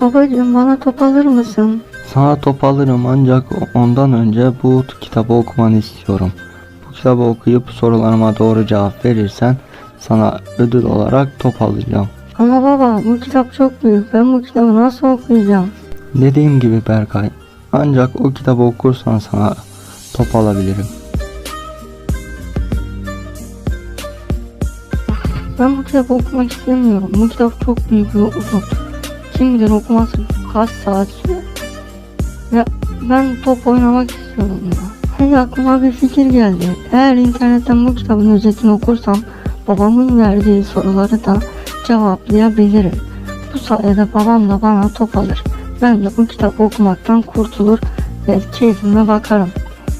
Babacığım bana top alır mısın? Sana top alırım ancak ondan önce bu kitabı okumanı istiyorum. Bu kitabı okuyup sorularıma doğru cevap verirsen sana ödül olarak top alacağım. Ama baba bu kitap çok büyük. Ben bu kitabı nasıl okuyacağım? Dediğim gibi Berkay ancak o kitabı okursan sana top alabilirim. Ben bu kitabı okumak istemiyorum. Bu kitap çok büyük ve uzun. Kim okuması kaç saat sürer. Ya ben top oynamak istiyorum ya. Hey aklıma bir fikir geldi. Eğer internetten bu kitabın özetini okursam babamın verdiği soruları da cevaplayabilirim. Bu sayede babam da bana top alır. Ben de bu kitabı okumaktan kurtulur ve keyfime bakarım.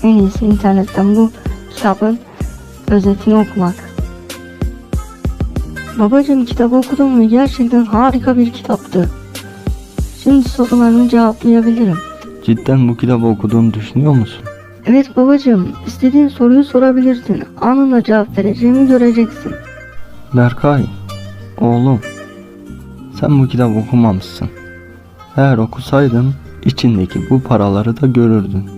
En iyisi internetten bu kitabın özetini okumak. Babacığım kitabı okudum ve gerçekten harika bir kitaptı. Şimdi sorularını cevaplayabilirim. Cidden bu kitabı okuduğunu düşünüyor musun? Evet babacığım, istediğin soruyu sorabilirsin. Anında cevap vereceğimi göreceksin. Berkay, oğlum, sen bu kitabı okumamışsın. Eğer okusaydın içindeki bu paraları da görürdün.